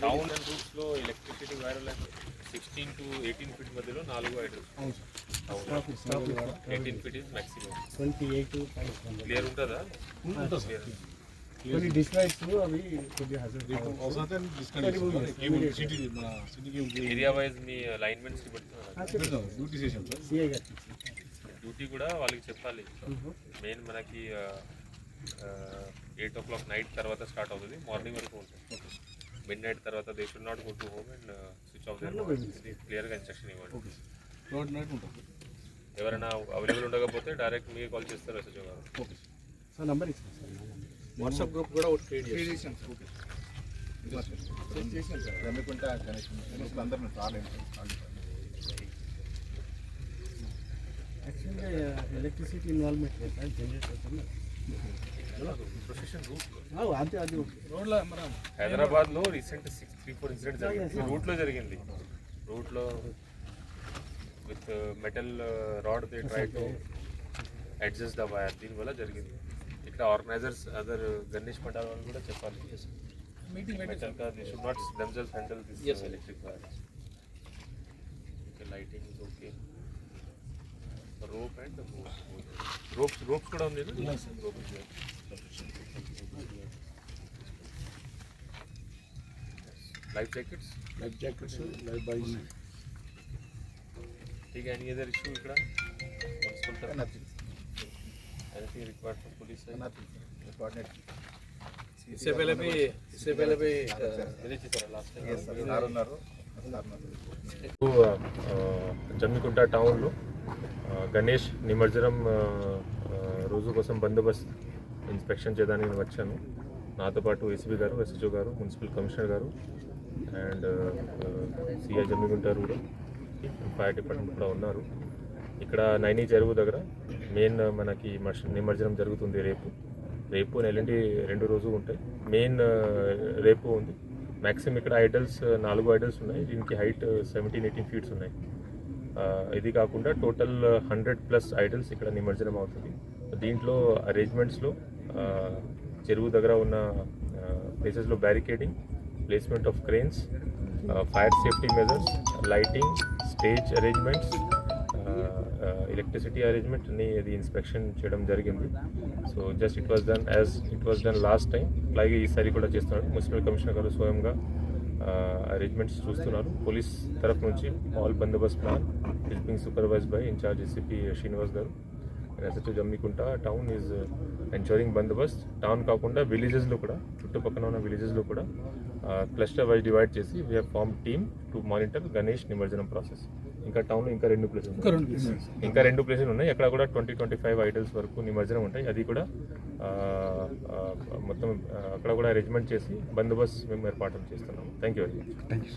Town and రూట్స్లో electricity wire sixteen to eighteen feet మధ్యలో నాలుగు idols eighteen feet is maximum twenty eight clear ఉంటుందా కొన్ని డిస్లైట్స్ అవి కొద్దిగా. ఏరియా వైజ్ మీ లైన్మెంట్స్కి పెడుతున్నారు CI గారికి డ్యూటీ కూడా వాళ్ళకి చెప్పాలి. మెయిన్ మనకి ఎయిట్ ఓ క్లాక్ నైట్ తర్వాత స్టార్ట్ అవుతుంది. మార్నింగ్ వరకు ఉంటుంది. మిడ్ నైట్ తర్వాత they should not go to home and switch off క్లియర్గా ఇన్స్ట్రక్షన్ ఇవ్వండి. ఎవరైనా అవైలబుల్ ఉండకపోతే డైరెక్ట్ మీకే కాల్ చేస్తారు ఎస్ఎస్ఓ గారు. సార్ నంబర్ ఇచ్చాను సార్. వాట్సాప్ గ్రూప్ కూడా ఒకటి క్రియేట్ చేసాం సార్ చేసాం సార్ రమ్మికుంట కనెక్షన్ అందరిని రాలేదు యాక్చువల్గా ఎలక్ట్రిసిటీ ఇన్వాల్వ్మెంట్ లేదు సార్ జనరేటర్ ప్రొఫెషన్ రూట్ అది అది ఓకే రోడ్ల మన హైదరాబాద్ లో recent six three four incident జరిగింది రూట్ లో జరిగింది రూట్ లో with metal rod they try to adjust the wire దీనివల్ల జరిగింది ఇక్కడ ఆర్గనైజర్స్ అదర్ గణేష్ మండల్ వాళ్ళు కూడా చెప్పాలి మీటింగ్ మెటల్ కా they should not themselves handle this electric wires okay lighting is okay rope and ropes ropes కూడా ఉంది rope life jackets life jackets lifebuoy ठीक है एनी अदर इशू इकड़ा मुनिसिपल तरफ anything required from police side इससे पहले भी इससे पहले भी village sir last time sir ఉన్నారు జమ్మికుంట టౌన్లో గణేష్ నిమజ్జనం ఆ, ఆ, రోజు కోసం బందోబస్త్ ఇన్స్పెక్షన్ చేయడానికి నేను వచ్చాను నాతో పాటు ఎస్పీ గారు ఎస్హెచ్ఓ గారు మున్సిపల్ కమిషనర్ గారు and CI Jammikunta rural fire department కూడా ఉన్నారు ఇక్కడ నైనీ చెరువు దగ్గర మెయిన్ మనకి నిమజ్జనం జరుగుతుంది రేపు. రేపు ఎల్లుండి రెండు రోజు ఉంటాయి. మెయిన్ రేపు ఉంది. మ్యాక్సిమం ఇక్కడ ఐడల్స్ నాలుగు ఐడల్స్ ఉన్నాయి. దీనికి హైట్ సెవెంటీన్ ఎయిటీన్ ఫీట్స్ ఉన్నాయి. ఇది కాకుండా టోటల్ హండ్రెడ్ ప్లస్ ఐడల్స్ ఇక్కడ నిమజ్జనం అవుతుంది. దీంట్లో అరేంజ్మెంట్స్లో చెరువు దగ్గర ఉన్న ప్లేసెస్లో barricading placement of cranes fire safety measures lighting stage arrangements electricity అరేంజ్మెంట్ని అది ఇది ఇన్స్పెక్షన్ చేయడం జరిగింది. So just it was done as it was done last time అలాగే ఈసారి కూడా చేస్తున్నారు మున్సిపల్ కమిషనర్ గారు స్వయంగా అరేంజ్మెంట్స్ చూస్తున్నారు. పోలీస్ తరఫు నుంచి all Bandobast plan helping supervise by incharge SCP Srinivas garu. SHO Jammikunta town is ensuring Bandobast. Town కాకుండా విలేజెస్లో కూడా చుట్టుపక్కల ఉన్న విలేజెస్లో కూడా క్లస్టర్ వైజ్ డివైడ్ చేసి we form team to monitor Ganesh నిమజ్జనం ప్రాసెస్ ఇంకా టౌన్ ఇంకా రెండు ప్లేసెస్ ఇంకా రెండు ప్లేసెస్ ఉన్నాయి. అక్కడ కూడా ట్వంటీ ట్వంటీ ఫైవ్ ఐడల్స్ వరకు నిమజ్జనం ఉంటాయి. అది కూడా ఆ, ఆ, మొత్తం అక్కడ కూడా అరేంజ్మెంట్ చేసి బందోబస్త్ మేము ఏర్పాటు చేస్తున్నాం థ్యాంక్ యూ వెరీ మచ్